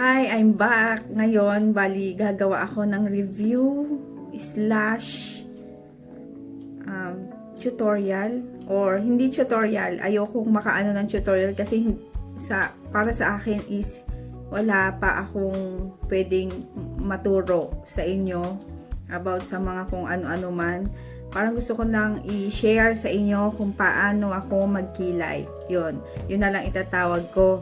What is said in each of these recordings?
Hi, I'm back. Ngayon, bali, gagawa ako ng review slash um, tutorial or hindi tutorial. Ayokong makaano ng tutorial kasi sa para sa akin is wala pa akong pwedeng maturo sa inyo about sa mga kung ano-ano man. Parang gusto ko lang i-share sa inyo kung paano ako magkilay. Yun. Yun na lang itatawag ko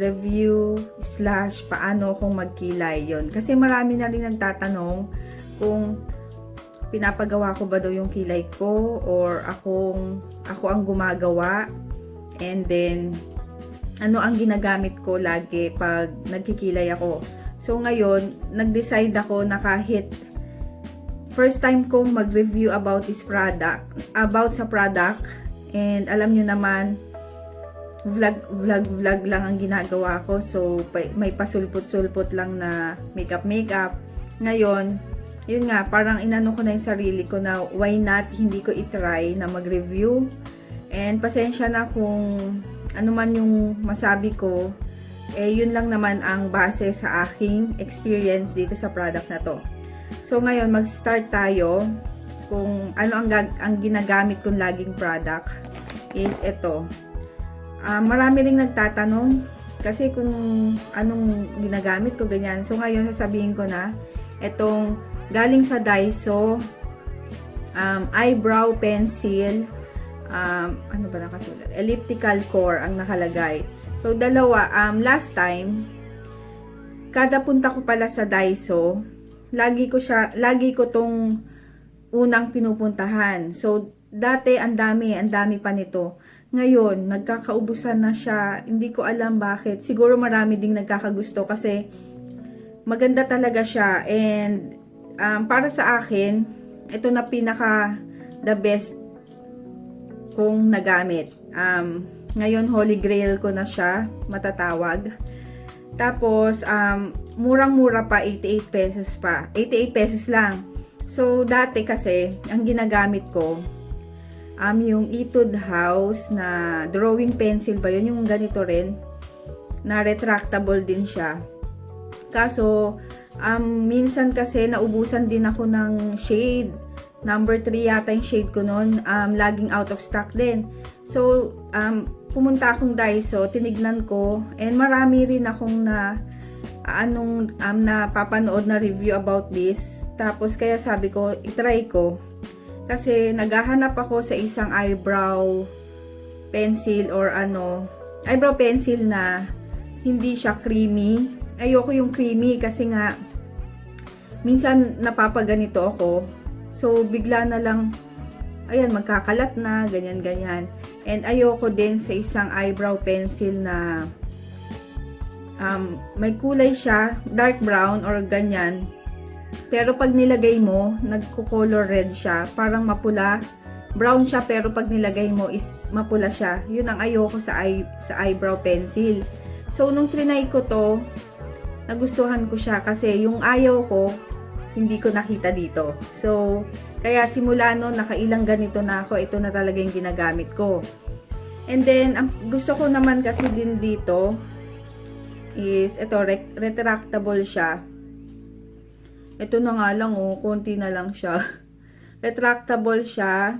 review slash paano akong magkilay yon kasi marami na rin nagtatanong kung pinapagawa ko ba daw yung kilay ko or akong ako ang gumagawa. And then ano ang ginagamit ko lagi pag nagkikilay ako. So ngayon nag-decide ako na kahit first time kong mag-review about this product about sa product. And alam nyo naman vlog, vlog, vlog lang ang ginagawa ko. So, may pasulpot-sulpot lang na makeup, makeup. Ngayon, yun nga, parang inano ko na yung sarili ko na why not, hindi ko itry na mag-review. And pasensya na kung ano man yung masabi ko, eh yun lang naman ang base sa aking experience dito sa product na to. So ngayon, mag-start tayo kung ano ang, ang ginagamit kong laging product is ito. Ah, marami ring nagtatanong kasi kung anong ginagamit ko ganyan. So ngayon sasabihin ko na itong galing sa Daiso um, eyebrow pencil um, ano ba nakasulat? Elliptical core ang nakalagay. So dalawa um, last time kada punta ko pala sa Daiso lagi ko siya lagi ko tong unang pinupuntahan. So dati ang dami, ang dami pa nito. Ngayon, nagkakaubusan na siya. Hindi ko alam bakit. Siguro marami ding nagkakagusto kasi maganda talaga siya. And um, para sa akin, ito na pinaka the best kong nagamit. Um, ngayon, Holy Grail ko na siya matatawag. Tapos, um, murang-mura pa, 88 pesos pa. 88 pesos lang. So, dati kasi, ang ginagamit ko, um, yung Etude House na drawing pencil ba yun? Yung ganito rin, na retractable din siya. Kaso, um, minsan kasi naubusan din ako ng shade. Number 3 yata yung shade ko noon. Um, laging out of stock din. So, um, pumunta akong Daiso, tinignan ko, and marami rin akong na anong um, napapanood na review about this. Tapos, kaya sabi ko, itry ko. Kasi, naghahanap ako sa isang eyebrow pencil or ano, eyebrow pencil na hindi siya creamy. Ayoko yung creamy kasi nga, minsan napapaganito ako. So, bigla na lang, ayan, magkakalat na, ganyan-ganyan. And ayoko din sa isang eyebrow pencil na um, may kulay siya, dark brown or ganyan. Pero pag nilagay mo, nagko-color red siya, parang mapula. Brown siya pero pag nilagay mo is mapula siya. Yun ang ayoko sa eye, sa eyebrow pencil. So nung trinay ko to, nagustuhan ko siya kasi yung ayaw ko, hindi ko nakita dito. So, kaya simula no, nakailang ganito na ako, ito na talaga yung ginagamit ko. And then, ang gusto ko naman kasi din dito is, ito, re- retractable siya. Ito na nga lang, oh, konti na lang siya. retractable siya.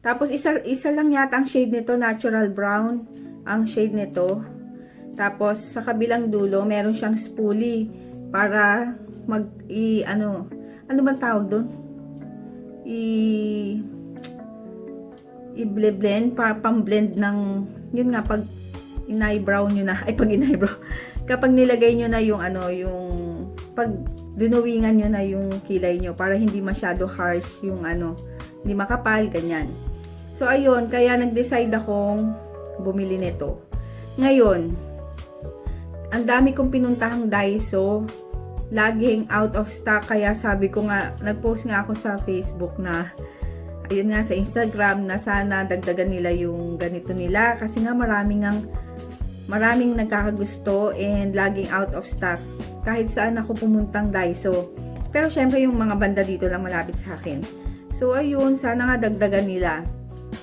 Tapos, isa, isa lang yata ang shade nito, natural brown, ang shade nito. Tapos, sa kabilang dulo, meron siyang spoolie para mag, i, ano, ano bang tawag doon? I, i-blend, para pang-blend ng, yun nga, pag in-eyebrow nyo na, ay pag in-eyebrow, kapag nilagay nyo na yung ano, yung, pag dinuwingan nyo na yung kilay nyo, para hindi masyado harsh yung ano, hindi makapal, ganyan. So, ayun, kaya nag-decide akong bumili nito. Ngayon, ang dami kong pinuntahang Daiso, laging out of stock, kaya sabi ko nga, nag-post nga ako sa Facebook na, ayun nga sa Instagram, na sana dagdagan nila yung ganito nila, kasi nga maraming ang maraming nagkakagusto and laging out of stock kahit saan ako pumuntang Daiso. Pero syempre yung mga banda dito lang malapit sa akin. So ayun, sana nga dagdagan nila.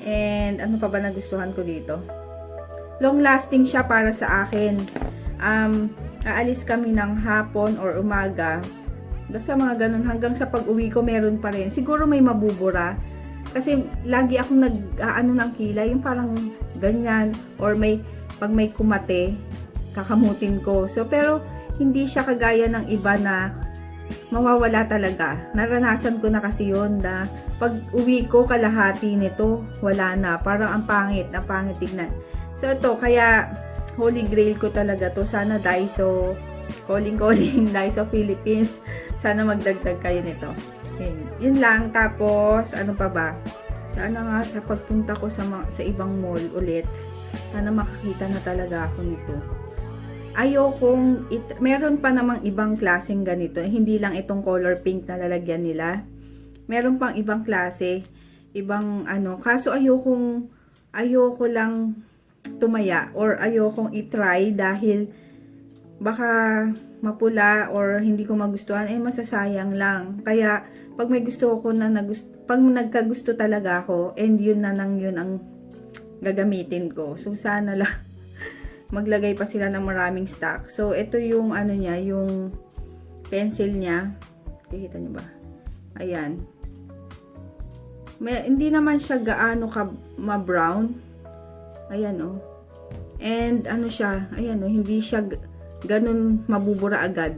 And ano pa ba nagustuhan ko dito? Long lasting siya para sa akin. Um, aalis kami ng hapon or umaga, basta mga ganun, hanggang sa pag-uwi ko meron pa rin. Siguro may mabubura. Kasi lagi akong nag, ano ng kilay, yung parang ganyan, or may, pag may kumate, kakamutin ko. So, pero, hindi siya kagaya ng iba na mawawala talaga. Naranasan ko na kasi yun na pag uwi ko kalahati nito, wala na. Parang ang pangit, ang pangit tignan. So ito, kaya holy grail ko talaga to. Sana Daiso, calling calling Daiso Philippines. Sana magdagdag kayo nito. Yun, yun lang. Tapos, ano pa ba? Sana nga sa pagpunta ko sa, sa ibang mall ulit, sana makakita na talaga ako nito ayokong, it, meron pa namang ibang klaseng ganito. Hindi lang itong color pink na lalagyan nila. Meron pang ibang klase, ibang ano. Kaso ayokong, ayoko lang tumaya or ayokong itry dahil baka mapula or hindi ko magustuhan, eh masasayang lang. Kaya, pag may gusto ko na nagusto, pag nagkagusto talaga ako, and yun na nang yun ang gagamitin ko. So, sana lang maglagay pa sila ng maraming stock. So, ito yung ano niya, yung pencil niya. Kikita niyo ba? Ayan. May, hindi naman siya gaano ka ma-brown. Ayan, oh. And, ano siya, ayan, oh, hindi siya ganun mabubura agad.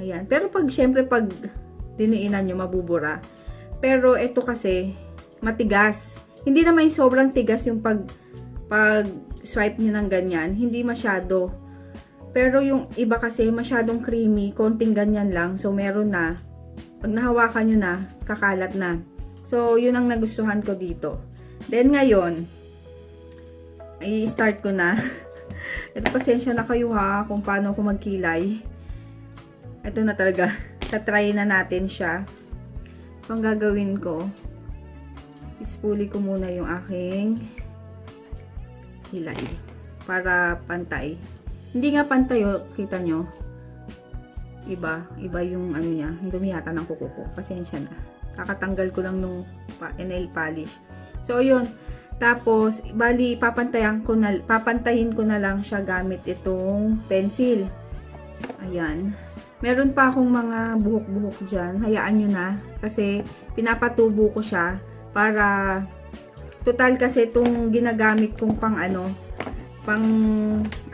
Ayan. Pero pag, syempre, pag diniinan nyo, mabubura. Pero, ito kasi, matigas. Hindi naman yung sobrang tigas yung pag, pag swipe nyo ng ganyan, hindi masyado. Pero yung iba kasi masyadong creamy, konting ganyan lang. So, meron na. Pag nahawakan nyo na, kakalat na. So, yun ang nagustuhan ko dito. Then, ngayon, i-start ko na. Ito, pasensya na kayo ha, kung paano ako magkilay. Ito na talaga. Tatry na natin siya. Pang gagawin ko, ispuli ko muna yung aking hilay para pantay. Hindi nga pantay, oh, kita nyo. Iba, iba yung ano niya, yung dumiyata ng kuko ko. Pasensya na. Kakatanggal ko lang nung pa, nail polish. So, yun. Tapos, bali, papantayan ko na, papantayin ko na lang siya gamit itong pencil. Ayan. Meron pa akong mga buhok-buhok dyan. Hayaan nyo na. Kasi, pinapatubo ko siya para Total kasi itong ginagamit kong pang ano, pang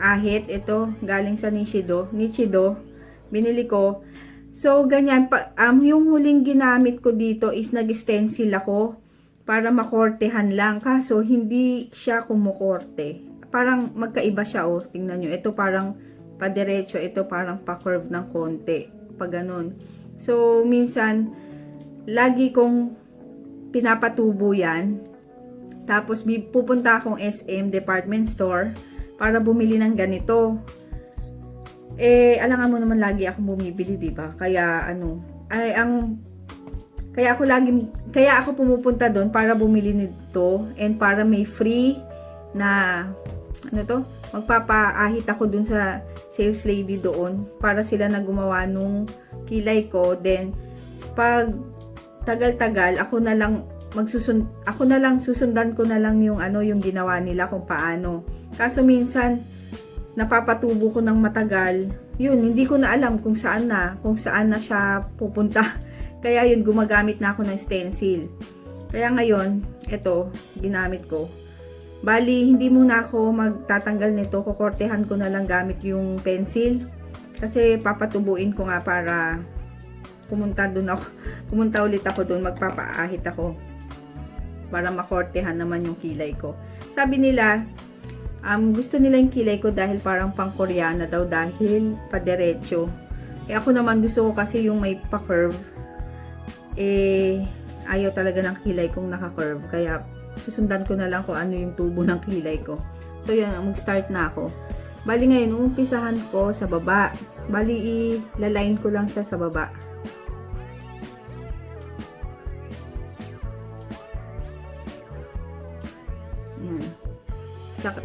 ahit. Ito, galing sa Nishido. Nichido. Binili ko. So, ganyan. Pa, um, yung huling ginamit ko dito is nag-stencil ako para makortehan lang. Kaso, hindi siya kumukorte. Parang magkaiba siya, oh. Tingnan nyo. Ito parang padiretso. Ito parang pa-curve ng konti. Pag ganun. So, minsan, lagi kong pinapatubo yan tapos, pupunta akong SM department store para bumili ng ganito. Eh, alangan mo naman lagi akong bumibili, di ba? Kaya, ano, ay, ang, kaya ako lagi, kaya ako pumupunta doon para bumili nito and para may free na, ano to, magpapaahit ako doon sa sales lady doon para sila na gumawa nung kilay ko. Then, pag tagal-tagal, ako na lang magsusund ako na lang susundan ko na lang yung ano yung ginawa nila kung paano. Kaso minsan napapatubo ko ng matagal. Yun, hindi ko na alam kung saan na, kung saan na siya pupunta. Kaya yun, gumagamit na ako ng stencil. Kaya ngayon, ito, ginamit ko. Bali, hindi muna ako magtatanggal nito. Kukortehan ko na lang gamit yung pencil. Kasi papatubuin ko nga para pumunta doon ako. Pumunta ulit ako doon, magpapaahit ako para makortehan naman yung kilay ko. Sabi nila, um, gusto nila yung kilay ko dahil parang pang koreana daw dahil padiretso. Eh ako naman gusto ko kasi yung may pa-curve. Eh, ayaw talaga ng kilay kong naka-curve. Kaya, susundan ko na lang kung ano yung tubo ng kilay ko. So, yun, mag-start na ako. Bali ngayon, umpisahan ko sa baba. Bali, i-line ko lang siya sa baba.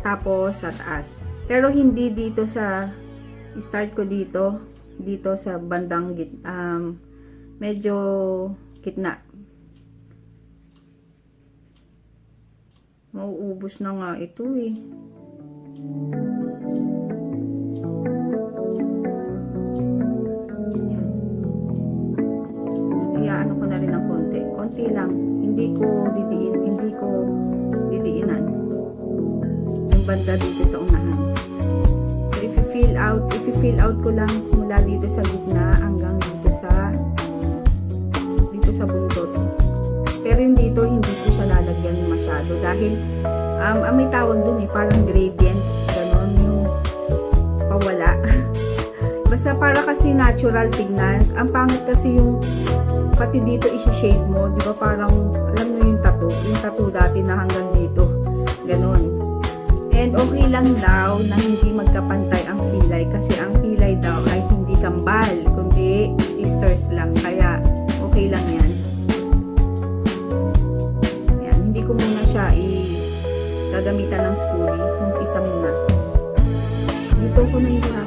tapos sa taas. Pero hindi dito sa start ko dito, dito sa bandang um, medyo kitna. Mauubos na nga ito eh. Iaano ko na rin ng konti. Konti lang. Hindi ko didiin. Hindi ko didiinan. Yung banda dito sa unahan. So, if you fill out, if you fill out ko lang mula dito sa gitna hanggang dito. Dahil um, ang may tawag dun eh, parang gradient. Ganon yung pawala. Basta para kasi natural tignan. Ang pangit kasi yung pati dito isi-shade mo, di ba parang, alam mo yung tattoo, yung tattoo dati na hanggang dito. Ganon. And okay lang daw na hindi magkapantay ang kilay kasi ang kilay daw ay hindi kambal, kundi sisters lang. Kaya okay lang yan. Ko muna siya i gagamitan ng spoolie. Yung isa muna. Dito ko na yung sa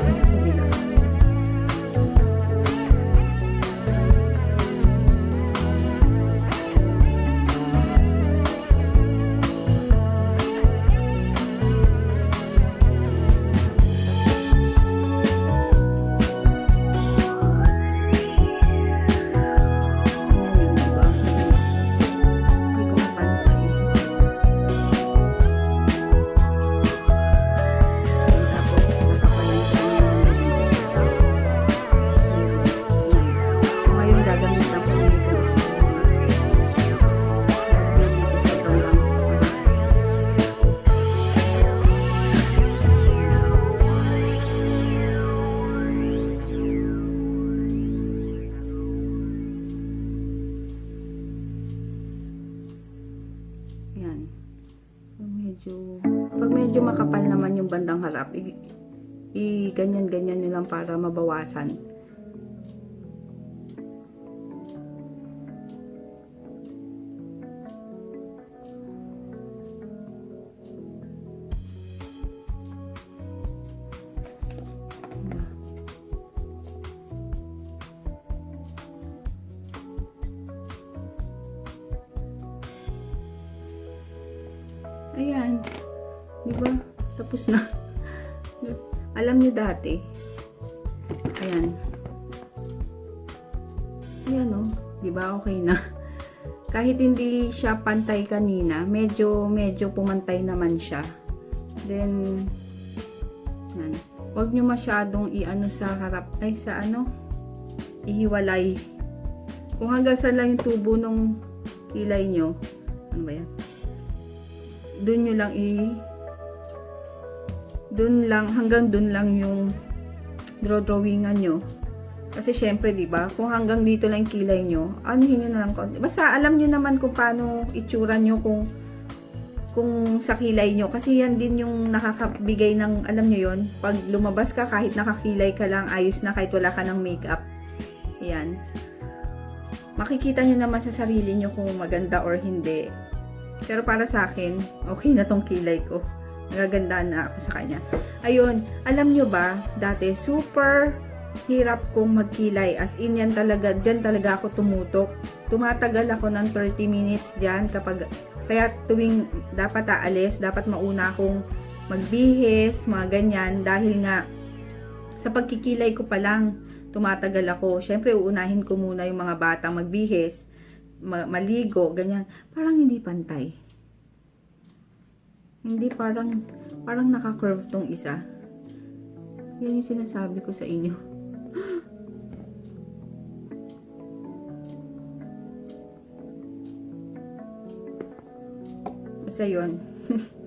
para mabawasan. Ayan. Ayan o. Di ba? Okay na. Kahit hindi siya pantay kanina, medyo, medyo pumantay naman siya. Then, yan. Huwag nyo masyadong i-ano sa harap, ay sa ano, ihiwalay. Kung hanggang saan lang yung tubo ng kilay nyo, ano ba yan? Doon nyo lang i doon lang, hanggang doon lang yung draw-drawingan nyo. Kasi syempre, di ba kung hanggang dito lang kilay nyo, anuhin nyo na lang konti. Basta alam nyo naman kung paano itsura nyo kung kung sa kilay nyo. Kasi yan din yung nakakabigay ng, alam nyo yon pag lumabas ka, kahit nakakilay ka lang, ayos na kahit wala ka ng makeup. Yan. Makikita nyo naman sa sarili nyo kung maganda or hindi. Pero para sa akin, okay na tong kilay ko. Nagagandaan na ako sa kanya. Ayun, alam nyo ba, dati super hirap kong magkilay. As in, yan talaga, dyan talaga ako tumutok. Tumatagal ako ng 30 minutes dyan kapag, kaya tuwing dapat aalis, dapat mauna akong magbihis, mga ganyan, dahil nga, sa pagkikilay ko pa lang, tumatagal ako. Siyempre, uunahin ko muna yung mga batang magbihis, ma- maligo, ganyan. Parang hindi pantay. Hindi parang, parang naka-curve tong isa. Yan yung sinasabi ko sa inyo. Basta yun.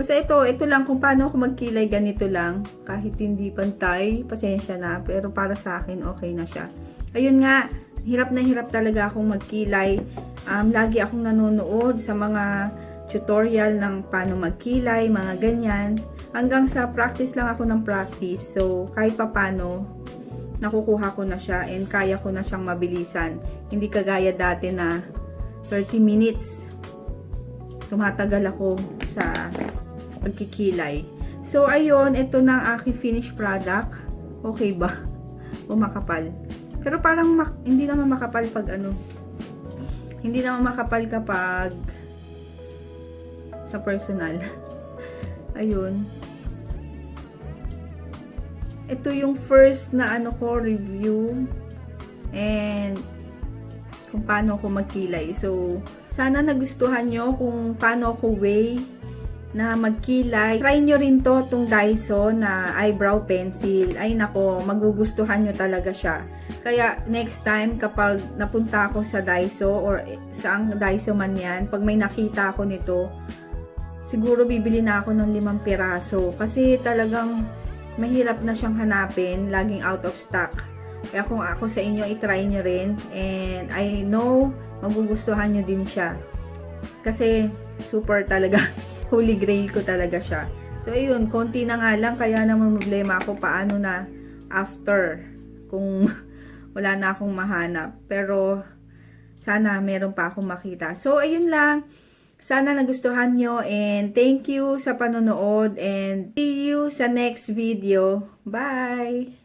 Basta ito, ito lang kung paano ako magkilay ganito lang. Kahit hindi pantay, pasensya na. Pero para sa akin, okay na siya. Ayun nga, hirap na hirap talaga akong magkilay. Um, lagi akong nanonood sa mga tutorial ng paano magkilay, mga ganyan. Hanggang sa practice lang ako ng practice. So, kahit pa paano, nakukuha ko na siya and kaya ko na siyang mabilisan. Hindi kagaya dati na 30 minutes tumatagal ako sa pagkikilay. So, ayun, ito na ang aking finished product. Okay ba? O makapal? Pero parang mak- hindi naman makapal pag ano. Hindi naman makapal kapag sa personal. Ayun. Ito yung first na ano ko review. And kung paano ako magkilay. So, sana nagustuhan nyo kung paano ako way na magkilay. Try nyo rin to, tong Daiso na eyebrow pencil. Ay nako, magugustuhan nyo talaga siya. Kaya next time kapag napunta ako sa Daiso or saang Daiso man yan, pag may nakita ako nito, siguro bibili na ako ng limang piraso. Kasi talagang mahirap na siyang hanapin, laging out of stock. Kaya kung ako sa inyo, itry nyo rin. And I know, magugustuhan nyo din siya. Kasi super talaga, holy grail ko talaga siya. So, ayun, konti na nga lang, kaya naman problema ako paano na after kung wala na akong mahanap. Pero, sana meron pa akong makita. So, ayun lang. Sana nagustuhan nyo and thank you sa panonood and see you sa next video. Bye!